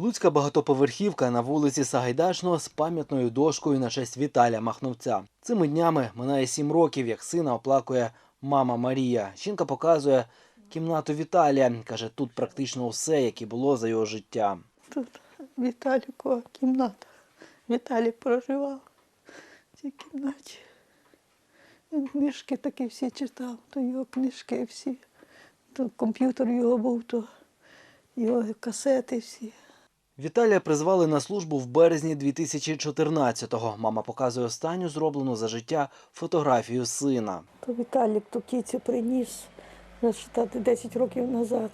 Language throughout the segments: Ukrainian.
Луцька багатоповерхівка на вулиці Сагайдачного з пам'ятною дошкою на честь Віталія Махновця. Цими днями минає сім років, як сина оплакує мама Марія. Жінка показує кімнату Віталія. Каже, тут практично усе, як і було за його життя. Тут Віталікова кімната. Віталік проживав в цій кімнаті. Він книжки такі всі читав, то його книжки всі. То комп'ютер його був, то його касети всі. Віталія призвали на службу в березні 2014-го. Мама показує останню зроблену за життя фотографію сина. То Віталік ту кіцю приніс, считати, 10 років назад.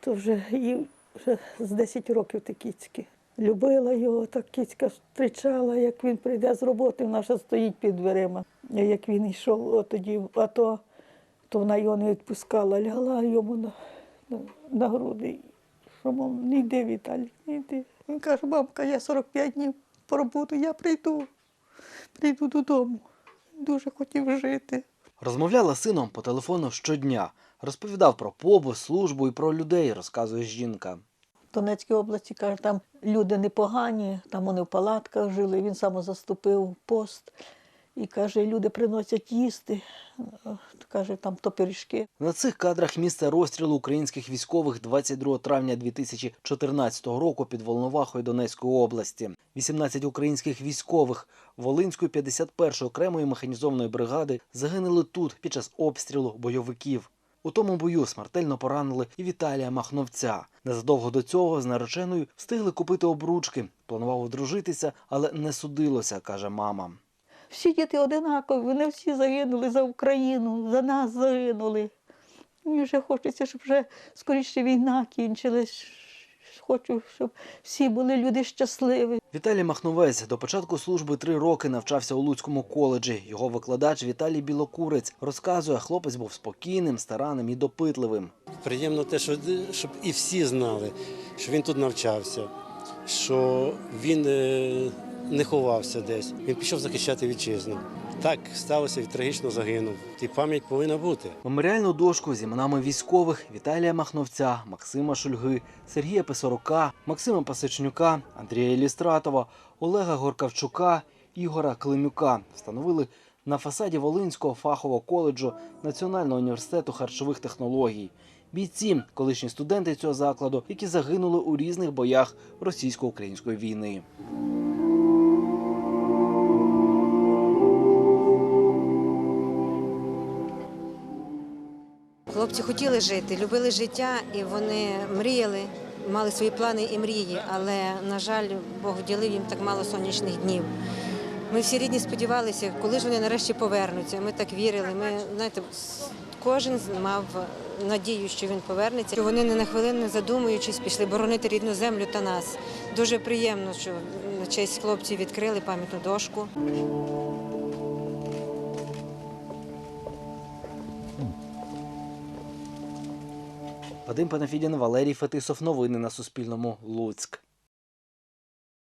То вже їм вже з 10 років ті кіцьки. Любила його, так кіцька зустрічала, як він прийде з роботи, вона ще стоїть під дверима. Як він йшов тоді в АТО, то вона його не відпускала, лягла йому на, на, на груди. Що, мов, не йди, Віталій, не йди. Він каже, мамка, я 45 днів пробуду, я прийду, прийду додому. Дуже хотів жити. Розмовляла з сином по телефону щодня. Розповідав про побут, службу і про людей, розказує жінка. В Донецькій області каже, там люди непогані, там вони в палатках жили. Він сам заступив пост і каже, люди приносять їсти. Е, Каже, там то пиріжки. На цих кадрах місце розстрілу українських військових 22 травня 2014 року під Волновахою Донецької області. 18 українських військових Волинської 51-ї окремої механізованої бригади загинули тут під час обстрілу бойовиків. У тому бою смертельно поранили і Віталія Махновця. Незадовго до цього з нареченою встигли купити обручки. Планував одружитися, але не судилося, каже мама. Всі діти одинакові, вони всі загинули за Україну, за нас загинули. Мені вже хочеться, щоб вже скоріше війна кінчилась. Хочу, щоб всі були люди щасливі. Віталій Махновець до початку служби три роки навчався у Луцькому коледжі. Його викладач Віталій Білокурець розказує, хлопець був спокійним, старанним і допитливим. Приємно те, що, щоб і всі знали, що він тут навчався, що він е, не ховався десь. Він пішов захищати вітчизну. Так сталося і трагічно загинув. І пам'ять повинна бути. Меморіальну дошку з іменами військових Віталія Махновця, Максима Шульги, Сергія Писарука, Максима Пасичнюка, Андрія Ілістратова, Олега Горкавчука, Ігора Климюка встановили на фасаді Волинського фахового коледжу Національного університету харчових технологій. Бійці, колишні студенти цього закладу, які загинули у різних боях російсько-української війни. Хлопці хотіли жити, любили життя, і вони мріяли, мали свої плани і мрії, але, на жаль, Бог вділив їм так мало сонячних днів. Ми всі рідні сподівалися, коли ж вони нарешті повернуться. Ми так вірили. Ми знаєте, кожен мав надію, що він повернеться. Що Вони не на хвилину не задумуючись, пішли боронити рідну землю та нас. Дуже приємно, що на честь хлопців відкрили пам'ятну дошку. Вадим Панафідін, Валерій Фетисов. Новини на Суспільному. Луцьк.